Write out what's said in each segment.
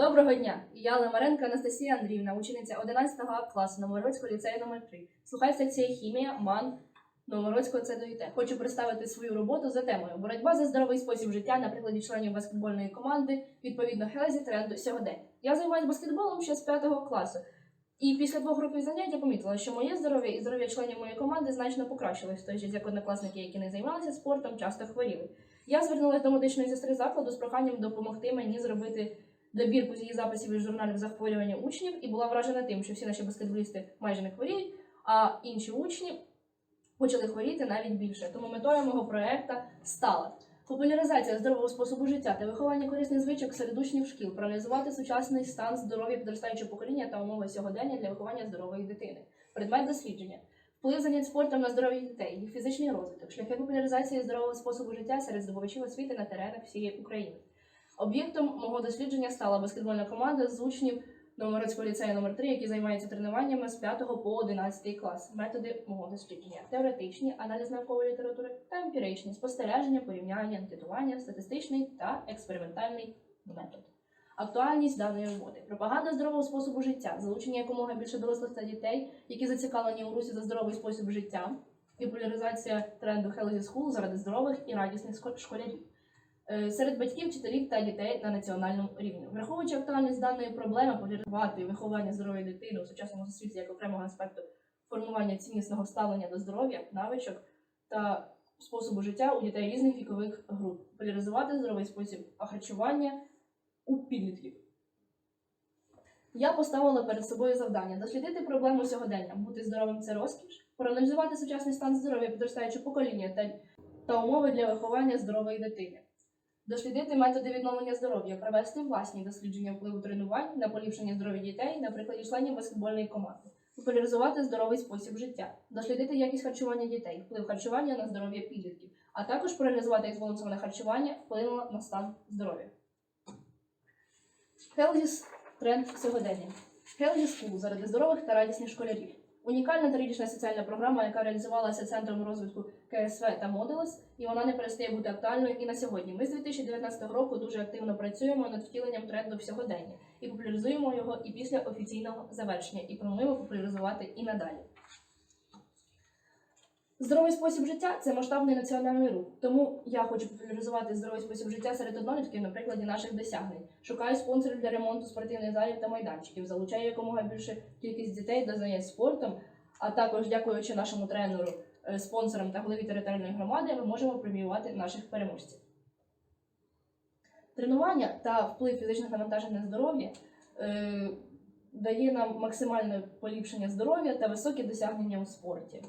Доброго дня! Я Лемаренко Анастасія Андріївна, учениця 11 класу Новгородського ліцею номер 3 Слухаю секція хімія, МАН Новгородського ЦДЮТ. Хочу представити свою роботу за темою Боротьба за здоровий спосіб життя на прикладі членів баскетбольної команди відповідно Хелзі тренду сьогодення. Я займаюся баскетболом ще з 5 класу. І після двох років занять я помітила, що моє здоров'я і здоров'я членів моєї команди значно покращилось, той час як однокласники, які не займалися спортом, часто хворіли. Я звернулася до медичної сестри закладу з проханням допомогти мені зробити добірку з її записів із журналів захворювання учнів і була вражена тим, що всі наші баскетболісти майже не хворіють, а інші учні почали хворіти навіть більше. Тому метою мого проекту стала популяризація здорового способу життя та виховання корисних звичок серед учнів шкіл, проаналізувати сучасний стан здоров'я підростаючого покоління та умови сьогодення для виховання здорової дитини. Предмет дослідження. Вплив занять спортом на здоров'я дітей, їх фізичний розвиток, шляхи популяризації здорового способу життя серед здобувачів освіти на теренах всієї України. Об'єктом мого дослідження стала баскетбольна команда з учнів Новгородського ліцею номер 3 які займаються тренуваннями з 5 по 11 клас. Методи мого дослідження: теоретичні, аналіз наукової літератури та емпіричні, спостереження, порівняння, анкетування, статистичний та експериментальний метод. Актуальність даної роботи, пропаганда здорового способу життя, залучення якомога більше дорослих та дітей, які зацікавлені у русі за здоровий спосіб життя, і популяризація тренду Healthy School заради здорових і радісних школярів. Е, серед батьків, вчителів та дітей на національному рівні. Враховуючи актуальність даної проблеми, популяризувати виховання здорової дитини у сучасному суспільстві як окремого аспекту формування ціннісного ставлення до здоров'я, навичок та способу життя у дітей різних вікових груп, популяризувати здоровий спосіб харчування у підлітків. Я поставила перед собою завдання дослідити проблему сьогодення, бути здоровим це розкіш, проаналізувати сучасний стан здоров'я підростаючого покоління та, та умови для виховання здорової дитини. Дослідити методи відновлення здоров'я, провести власні дослідження впливу тренувань на поліпшення здоров'я дітей на прикладі членів баскетбольної команди, популяризувати здоровий спосіб життя, дослідити якість харчування дітей, вплив харчування на здоров'я підлітків, а також проаналізувати як збалансоване харчування вплинуло на стан здоров'я. Хелгіс тренд сьогодення. Healthy School заради здорових та радісних школярів. Унікальна трирічна соціальна програма, яка реалізувалася Центром розвитку КСВ та Модулес, і вона не перестає бути актуальною і на сьогодні. Ми з 2019 року дуже активно працюємо над втіленням тренду сьогодення і популяризуємо його і після офіційного завершення, і плануємо популяризувати і надалі. Здоровий спосіб життя це масштабний національний рух. Тому я хочу популяризувати здоровий спосіб життя серед однолітків на прикладі наших досягнень. Шукаю спонсорів для ремонту спортивних залів та майданчиків, залучаю якомога більше кількість дітей до занять спортом. А також, дякуючи нашому тренеру, е, спонсорам та голові територіальної громади, ми можемо преміювати наших переможців. Тренування та вплив фізичних навантажень на здоров'я е, дає нам максимальне поліпшення здоров'я та високі досягнення у спорті.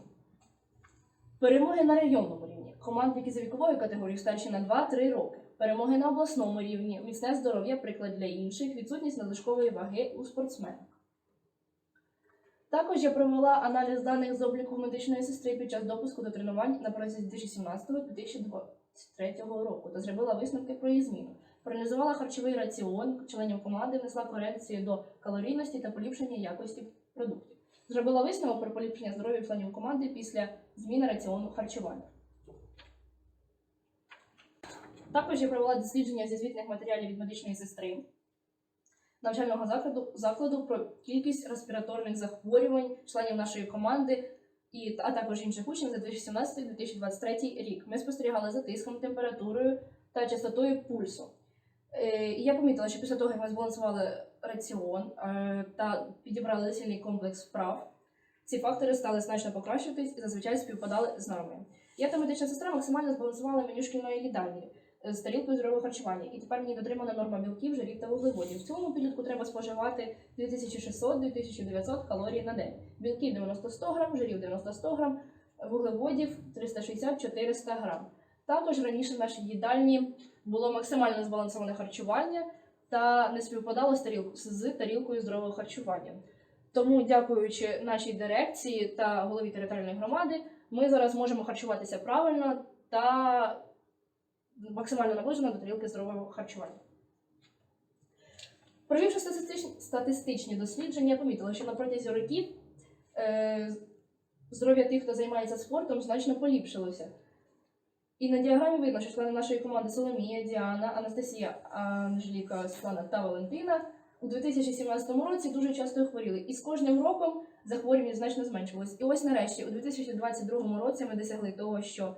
Перемоги на районному рівні. Команд, які за віковою категорією старші на 2-3 роки. Перемоги на обласному рівні. Міцне здоров'я, приклад для інших, відсутність надлишкової ваги у спортсменах. Також я провела аналіз даних з обліку медичної сестри під час допуску до тренувань на протязі 2017-2023 року та зробила висновки про її зміну. Проаналізувала харчовий раціон членів команди, внесла корекцію до калорійності та поліпшення якості продуктів. Зробила висновок про поліпшення здоров'я членів команди після зміни раціону харчування. Також я провела дослідження зі звітних матеріалів від медичної сестри навчального закладу, закладу про кількість респіраторних захворювань членів нашої команди, і, а також інших учнів за 2017-2023 рік. Ми спостерігали за тиском, температурою та частотою пульсу. Е, і я помітила, що після того, як ми збалансували раціон е, та підібрали сильний комплекс вправ, ці фактори стали значно покращуватись і зазвичай співпадали з нормою. Я та медична сестра максимально збалансували меню шкільної їдальні е, з тарілкою здорового харчування, і тепер мені дотримана норма білків, жирів та вуглеводів. В цілому підлітку треба споживати 2600-2900 калорій на день. Білків 90-100 грам, жирів 90-100 грам, вуглеводів 360-400 грам. Також раніше в нашій їдальні було максимально збалансоване харчування та не співпадало з, тарілку, з тарілкою здорового харчування. Тому, дякуючи нашій дирекції та голові територіальної громади, ми зараз можемо харчуватися правильно та максимально наближено до тарілки здорового харчування. Провівши статистичні, дослідження, я помітила, що на протязі років е, здоров'я тих, хто займається спортом, значно поліпшилося. І на діаграмі видно, що члени нашої команди Соломія, Діана, Анастасія, Анжеліка, Світлана та Валентина у 2017 році дуже часто хворіли, і з кожним роком захворювання значно зменшувалось. І ось нарешті, у 2022 році, ми досягли того, що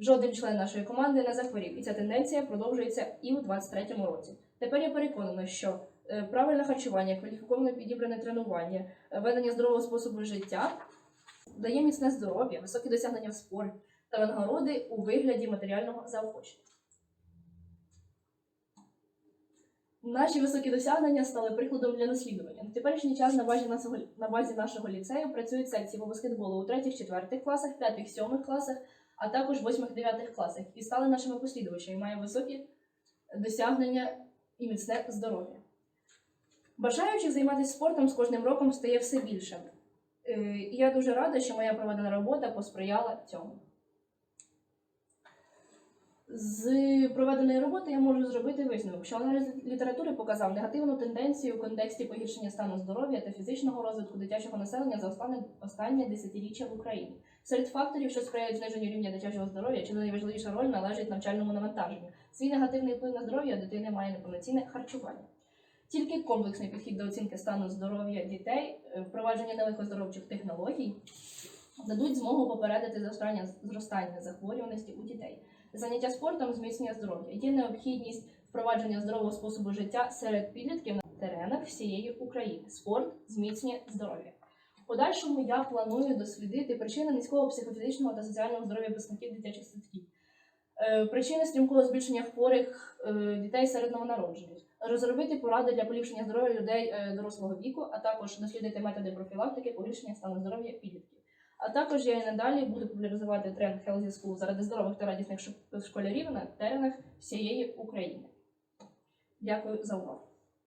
жоден член нашої команди не захворів, і ця тенденція продовжується і у 2023 році. Тепер я переконана, що е, правильне харчування, кваліфіковане підібране тренування, е, ведення здорового способу життя дає міцне здоров'я, високі досягнення в спорті та винагороди у вигляді матеріального заохочення. Наші високі досягнення стали прикладом для наслідування. На теперішній час на базі нашого, на базі нашого ліцею працюють секції по баскетболу у 3-4 класах, 5-7 класах, а також 8-9 класах і стали нашими послідувачами, має високі досягнення і міцне здоров'я. Бажаючих займатися спортом з кожним роком стає все більше. Е, І я дуже рада, що моя проведена робота посприяла цьому. З проведеної роботи я можу зробити висновок, що аналіз літератури показав негативну тенденцію в контексті погіршення стану здоров'я та фізичного розвитку дитячого населення за останнє, останнє десятиріччя в Україні. Серед факторів, що сприяють зниженню рівня дитячого здоров'я, чи найважливіша роль належить навчальному навантаженню. Свій негативний вплив на здоров'я дитини має неповноцінне харчування. Тільки комплексний підхід до оцінки стану здоров'я дітей, е, впровадження нових оздоровчих технологій дадуть змогу попередити зростання, зростання захворюваності у дітей. Заняття спортом зміцнює здоров'я. Є необхідність впровадження здорового способу життя серед підлітків на теренах всієї України. Спорт зміцнює здоров'я. В подальшому я планую дослідити причини низького психофізичного та соціального здоров'я випускників дитячих садків, е, причини стрімкого збільшення хворих е, дітей серед новонароджених, розробити поради для поліпшення здоров'я людей е, дорослого віку, а також дослідити методи профілактики погіршення стану здоров'я підлітків. А також я і надалі буду популяризувати тренд Healthy School заради здорових та радісних школярів на теренах всієї України. Дякую за увагу.